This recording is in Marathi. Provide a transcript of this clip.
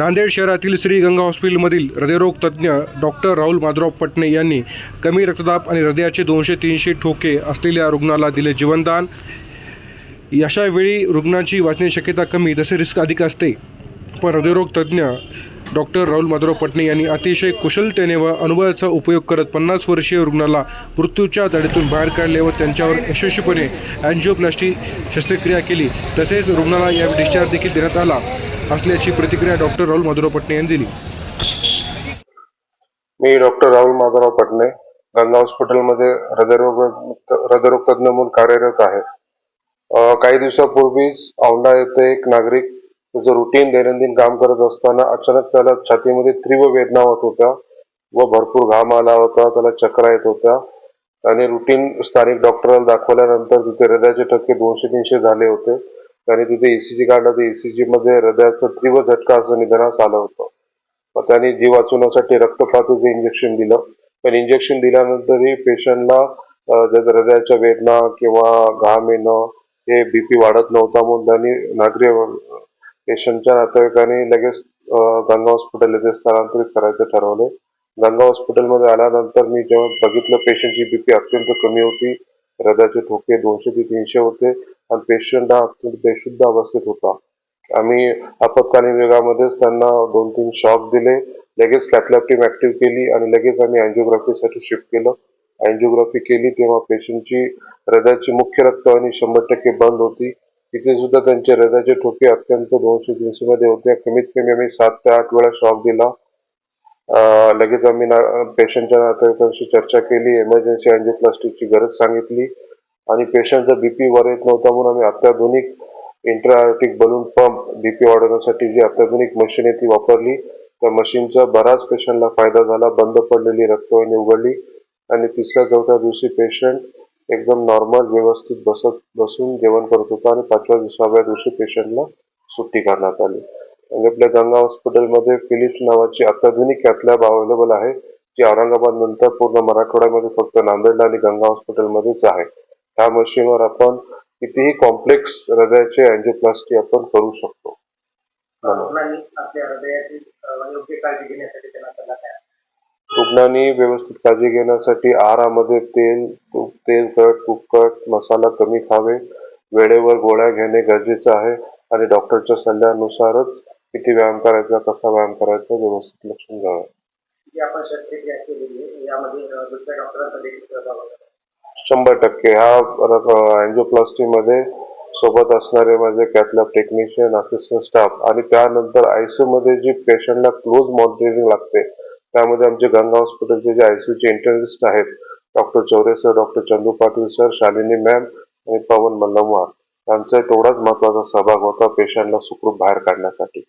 नांदेड शहरातील श्री गंगा हॉस्पिटलमधील हृदयरोग तज्ज्ञ डॉक्टर राहुल माधुराव पटणे यांनी कमी रक्तदाब आणि हृदयाचे दोनशे तीनशे ठोके असलेल्या रुग्णाला दिले जीवनदान. अशावेळी रुग्णांची रुग्णाची वाचण्याची शक्यता कमी तसे रिस्क अधिक असते. पण हृदयरोग तज्ज्ञ डॉक्टर राहुल माधुराव पटणे यांनी अतिशय कुशलतेने व अनुभवाचा उपयोग करत पन्नास वर्षीय रुग्णाला मृत्यूच्या दडीतून बाहेर काढले व त्यांच्यावर यशस्वीपणे अँजिओप्लास्टी शस्त्रक्रिया केली. तसेच रुग्णाला या डिस्चार्ज देखील देण्यात आला. असल्याची प्रतिक्रिया डॉक्टर राहुल माधुराव पटणे यांनी दिली. मी डॉक्टर राहुल माधवराव पटणे गंगा हॉस्पिटलमध्ये हृदयरोग हृदयरोग तज्ञ म्हणून कार्यरत आहे. काही दिवसापूर्वीच औंढा येथे एक नागरिक त्याचं रुटीन दैनंदिन काम करत असताना अचानक त्याला छातीमध्ये तीव्र वेदना होत होत्या व भरपूर घाम आला होता त्याला चक्रा येत होत्या. आणि रुटीन स्थानिक डॉक्टरांना दाखवल्यानंतर तिथे हृदयाचे ठक्के दोनशे तीनशे झाले होते. त्याने तिथे ईसीजी काढला तर एसीजी मध्ये हृदयाचा तीव्र झटका असं निधनास आलं होतं. मग त्याने जीव वाचवण्यासाठी रक्तपातूचं इंजेक्शन दिलं. पण इंजेक्शन दिल्यानंतरही पेशंटला हृदयाच्या वेदना किंवा घाम येणं हे बीपी वाढत नव्हता म्हणून त्यांनी नागरी पेशंटच्या नातेवाईकांनी लगेच गंगा हॉस्पिटल येथे स्थलांतरित करायचं ठरवले. गंगा हॉस्पिटलमध्ये आल्यानंतर मी जेव्हा बघितलं पेशंटची बीपी अत्यंत कमी होती. हृदयाचे ठोके दोनशे ते तीनशे होते. आणि पेशंट हा अत्यंत बेशुद्ध अवस्थेत होता. आम्ही आपत्कालीन विभागामध्येच त्यांना दोन तीन शॉक दिले. लगेच कॅथलॅब टीम ऍक्टिव्ह केली आणि लगेच आम्ही अँजिओग्राफीसाठी शिफ्ट केलं. अँजिओग्राफी केली तेव्हा पेशंटची हृदयाची मुख्य रक्तवाहिनी शंभर टक्के बंद होती. तिथे सुद्धा त्यांचे हृदयाचे ठोके अत्यंत दोनशे तीनशे मध्ये होते. कमीत कमी आम्ही सात ते आठ वेळा शॉक दिला. लगेच आम्ही पेशंटच्या नातेवाईकांशी चर्चा केली. इमर्जन्सी अँजिओप्लास्टिकची गरज सांगितली. आणि पेशंटचा बीपी वर येत नव्हता म्हणून आम्ही अत्याधुनिक इंट्रायोटिक बलून पंप बीपी वाढवण्यासाठी जी अत्याधुनिक मशीन आहे ती वापरली. त्या मशीनचा बराच पेशंटला फायदा झाला. बंद पडलेली रक्तवाहिनी उघडली. आणि तिसऱ्या चौथ्या दिवशी पेशंट एकदम नॉर्मल व्यवस्थित बसत बसून जेवण करत होता आणि पाचव्या सहाव्या दिवशी पेशंटला सुट्टी करण्यात आली. आणि आपल्या गंगा हॉस्पिटलमध्ये फिलिप्स नावाची अत्याधुनिक कॅथलॅब अवेलेबल आहे जी औरंगाबाद नंतर पूर्ण मराठवाड्यामध्ये फक्त नांदेडला आणि गंगा हॉस्पिटलमध्येच आहे. ह्या मशीनवर आपण कितीही कॉम्प्लेक्स हृदयाचे अँजिओप्लास्टी आपण करू शकतो. धन्यवाद. रुग्णांनी व्यवस्थित काळजी घेण्यासाठी आहारामध्ये तेल तूप तेलकट तुपकट मसाला कमी खावे. वेळेवर गोळ्या घेणे गरजेचं आहे आणि डॉक्टरच्या सल्ल्यानुसारच किती व्यायाम करायचा कसा व्यायाम करायचा व्यवस्थित लक्ष घ्यावं. आपण शस्त्रक्रिया केलेली यामध्ये दुसऱ्या डॉक्टरांचा देखील शंभर टक्के. ह्या अँजिओप्लास्टी मध्ये सोबत असणारे माझे कॅथलॅब टेक्निशियन असिस्टंट स्टाफ आणि त्यानंतर आयसीयू मध्ये जी पेशंटला क्लोज मॉनिटरिंग लागते त्यामध्ये आमचे गंगा हॉस्पिटलचे जे आयसीयू चे इंटर्निस्ट आहेत doctor Chaure sir doctor Chandu Patil sir Shalini ma'am आणि पवन मल्लमवार यांचा तेवढाच महत्त्वाचा सहभाग होता पेशंटला सुखरूप बाहेर काढण्यासाठी.